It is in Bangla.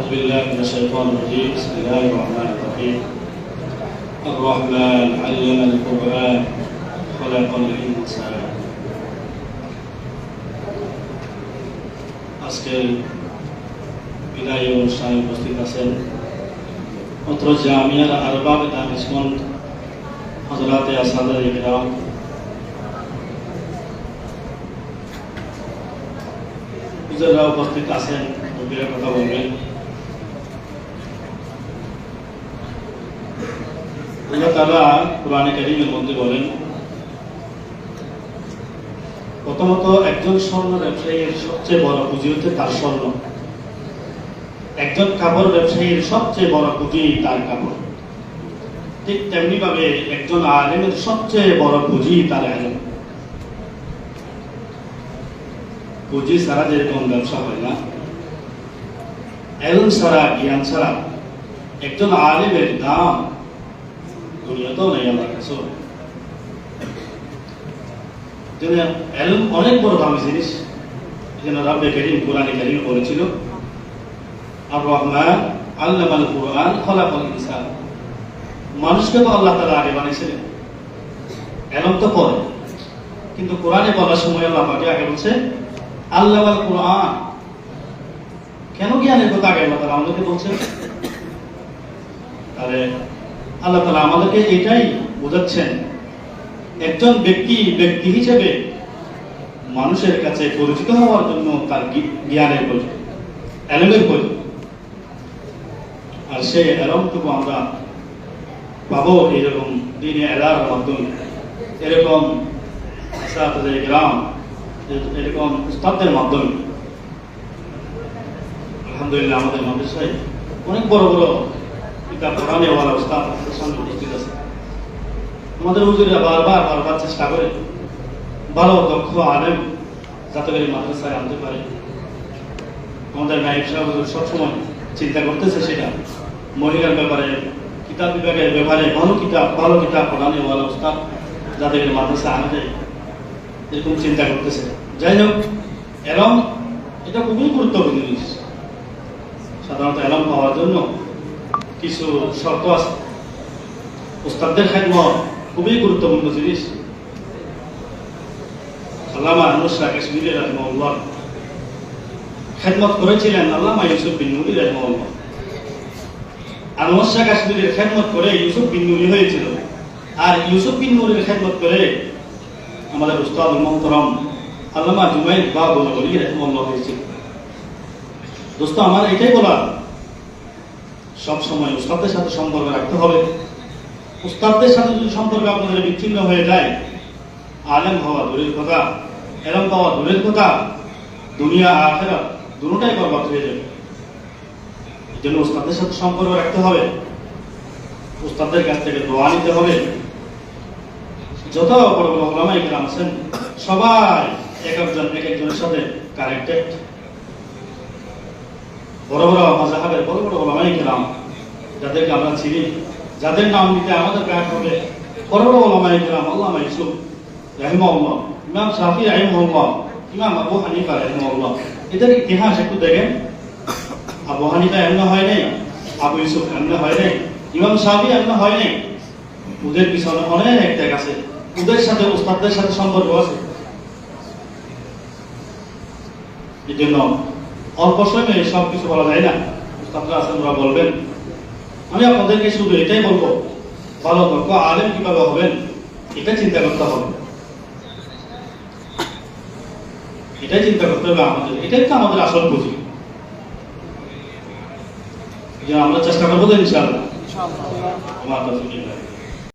أعوذ بالله من الشيطان الرجيم بسم الله الرحمن الرحيم الرحمن علم القرآن خلق الإنسان আজকের বিদায়ী অনুষ্ঠানে উপস্থিত আছেন অত্র জামিয়ার আরবাব দানিশমন্দ হজরাতে আসাদের ইকরাম হুজুররা উপস্থিত আছেন রবির কথা বলবেন একজন স্বর্ণ সবচেয়ে বড় পুঁজি তার একজন পুঁজি তেমনি ভাবে একজন আলেমের সবচেয়ে বড় পুঁজি তার আলেম। পুঁজি ছাড়া যেরকম ব্যবসা হয় না এলম ছাড়া, জ্ঞান ছাড়া একজন আলেমের দাম কোরআনে মানুষকে তো আল্লাহ তাআলা আগে বানিয়েছিলেন। এলম তো পরে। কিন্তু কোরআনে বলার সময় আল্লাহ পাকে আগে বলছে, আল্লামাল কোরআন। কেন জ্ঞানের কথা আগে আল্লাহ তাআলা আমাদেরকে তাহলে আল্লাহ তালা আমাদেরকে এটাই বোঝাচ্ছেন, একজন ব্যক্তি ব্যক্তি হিসেবে মানুষের কাছে পরিচিত হওয়ার জন্য তার জ্ঞানের প্রয়োজন এলমের প্রয়োজন। আর সেই এলমটুকু আমরা পাবো এরকম দিনে এলার মাধ্যমে। এরকম গ্রাম, এরকম উস্তাদদের মাধ্যমে। আলহামদুলিল্লাহ আমাদের মাদ্রাসায় অনেক বড় বড় কিতাব পড়ানেওয়ালা উস্তাদ উপস্থিত আছে। আমাদের হুজুরা বারবার বারবার চেষ্টা করে, ভালো, দক্ষ, আলেম যাতে করে মাদ্রাসায় আনতে পারে। আমাদের নায়ক সাহেব সবসময় চিন্তা করতেছে সেটা। মহিলার ব্যাপারে, কিতাব বিভাগের ব্যাপারে ভালো কিতাব ভালো কিতাব পড়ানো ভালো উস্তাদ যাতে করে মাদ্রাসা আনা যায় এরকম চিন্তা করতেছে। যাই হোক, এলম, এটা খুবই গুরুত্বপূর্ণ জিনিস। সাধারণত এলম পাওয়ার জন্য কিছু শর্ত আছে। উস্তাদদের খেদমত খুবই গুরুত্বপূর্ণ জিনিস। আল্লামা নুসরা কাশ্মীরি রাহমাহুল্লাহ খেদমত করেছিলেন আল্লামা ইউসুফ বিন নুরি রাহমাহুল্লাহ। আর নুসরা কাশ্মীরের খেদমত করে ইউসুফ বিন নুরি হয়েছিল। আর ইউসুফ বিন নুরির খেদমত করে আমাদের উস্তাদ মোহতরম আল্লামা জুমাইদ বা বলি রাহমাহুল্লাহ হয়েছিল। দোস্ত, আমার এটাই বলা সব সময় উস্তাদের সাথে সম্পর্ক রাখতে হবে। উস্তাদদের সাথে যদি সম্পর্ক আপনাদের বিচ্ছিন্ন হয়ে যায়, আলেম হওয়া দূরের কথা এরম পাওয়া দূরের কথা, দুনিয়া আখেরা দুটাই বরবাদ হয়ে যাবে। এই জন্য উস্তাদের সাথে সম্পর্ক রাখতে হবে। উস্তাদের কাছ থেকে দোয়া নিতে হবে। যত বড় বড় ওলামা ইকরাম আছেন, সবাই এক একজন, এক একজনের সাথে কানেক্টেড বড় বড় মাজাহাবের বড় বড় ওলামা ইকরাম যাদেরকে আমরা চিনি, যাদের নাম নিতে আমাদের গায়ে হবে, বড় বড় ওলামা ইকরাম আল্লামা ইউসুফ রাহিমাহুল্লাহ, ইমাম শাফি রাহিমাহুল্লাহ, ইমাম আবু হানিফা রাহিমাহুল্লাহ। এদের ইতিহাস একটু দেখেন। আবু হানিফা এমন হয় নাই, আবু ইউসুফ এমন হয় নাই, ইমাম শাফি এমন হয় নাই। ওদের পিছনে অনেক ত্যাগ আছে, ওদের সাথে উস্তাদদের সাথে সম্পর্ক আছে। এই জন্য অল্প সময়ে সব কিছু বলা যায় না। উস্তাদরা আছেন ওরা বলবেন আমি আপনাদেরকে শুধু এটাই বলব ভালো দক্ষ আলেম কীভাবে হবেন এটা চিন্তা করতে হবে। এটাই চিন্তা করতে হবে আমাদের এটাই তো আমাদের আসল পুঁজি যে আমরা চেষ্টা করব তো ইনশাআল্লাহ। আমার তৌফিক